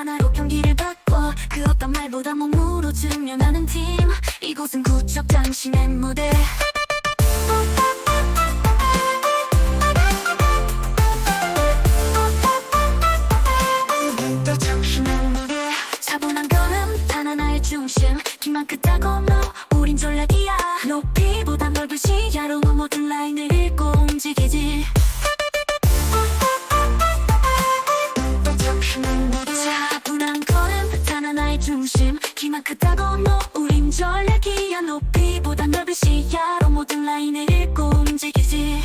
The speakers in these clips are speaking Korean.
하나로 경기를 바꿔. 그 어떤 말보다 몸으로 증명하는 팀. 이곳은 무대. 구척장신의 무대. 중심. 키만 크다고 너. 우린 전략이야. 높이보다 넓은 시야로 모든 높이보다 넓은 시야로 모든 라인을 읽고 움직이지.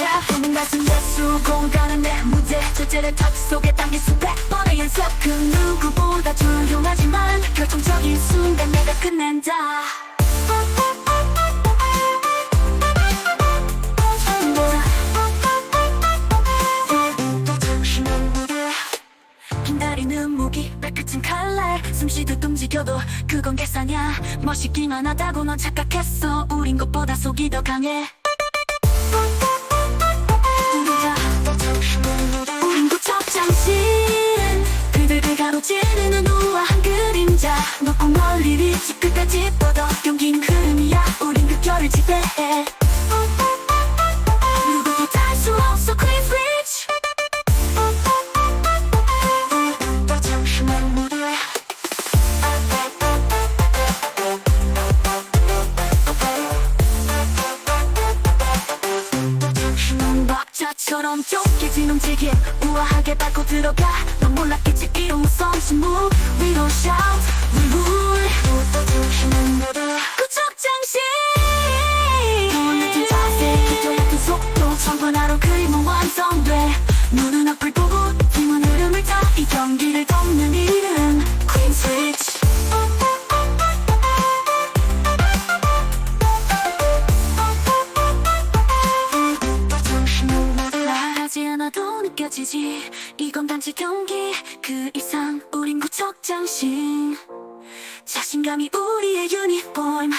차분한 가슴 내수 공간은 내 무대 절제를 턱 속에 담긴 수백 번의 연습 그 누구보다 조용하지만 결정적인 순간 내가 끝낸다 숨 쉬듯 움직여도 그건 계산이야. 멋있기만 하다고 넌 착각했어. 우린 것보다 속이 더 강해. 우린 구척장신 그들을 가로지르는 우아한 그림자. 높고 멀리 위치 끝까지 뻗어. 경기는 흐름이야. 우린 그 결을 지배해 박자처럼 쫓기진 움직임 우아하게 밟고 들어가. 넌 몰랐겠지 이런 무서운 신무 We don't shout, we rule 구척장신 더 늦은 자세 그저 얕은 속도. 천번하로 그림은 완성돼. 눈은 앞을 보고 힘은 흐름을 타. 이 경기를 덮는 이름 지지. 이건 단지 경기 그 이상 우린 구척장신. 자신감이 우리의 유니폼